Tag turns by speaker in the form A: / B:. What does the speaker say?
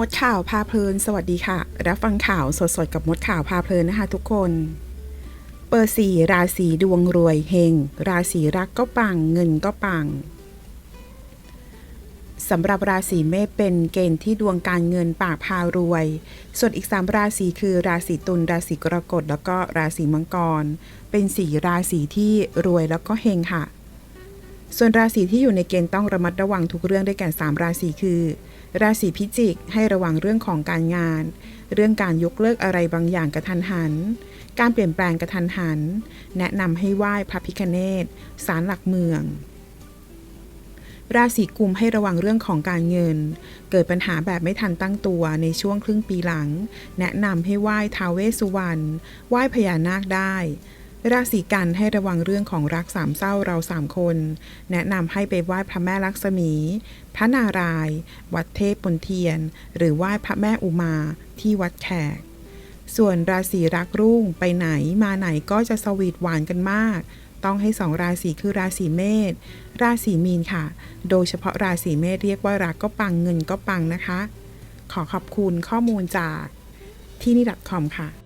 A: มดข่าวพาเพลิน สวัสดีค่ะ รับฟังข่าวสดๆกับมดข่าวพาเพลินนะคะทุกคน เปอร์สี่ราศีดวงรวยเฮง ราศีรักก็ปัง เงินก็ปังสำหรับราศีเมษเป็นเกณฑ์ที่ดวงการเงินปากพารวย ส่วนอีก 3 ราศีคือราศีตุลราศีกรกฎแล้วก็ราศีมังกร เป็นสีราศีที่รวยแล้วก็เฮงค่ะ ส่วนราศีที่อยู่ในเกณฑ์ต้องระมัดระวังทุกเรื่องได้แก่ 3 ราศีคือ ราศีพิจิก ให้ระวังเรื่องของการงาน เรื่องการยกเลิกอะไรบางอย่างกระทันหัน การเปลี่ยนแปลงกระทันหัน แนะนำให้ไหว้พระพิคเนศศาลหลักเมือง ราศีกุมให้ระวังเรื่องของการเงิน เกิดปัญหาแบบไม่ทันตั้งตัวในช่วงครึ่งปีหลัง แนะนำให้ไหว้ท้าวเวสสุวรรณไหว้พญานาคได้ ราศีกันให้ระวังเรื่องของรักสามเศร้าเราสามคน แนะนำให้ไปไหว้พระแม่ลักษมี พระนารายณ์วัดเทพปนเทียน หรือไหว้พระแม่อุมาที่วัดแขก ส่วนราศีรักรุ่งไปไหนมาไหนก็จะสวีทหวานกันมาก ต้องให้สองราศีคือราศีเมษราศีมีนค่ะ โดยเฉพาะราศีเมษเรียกว่ารักก็ปังเงินก็ปังนะคะ ขอขอบคุณข้อมูลจากที่นี่ .com ค่ะ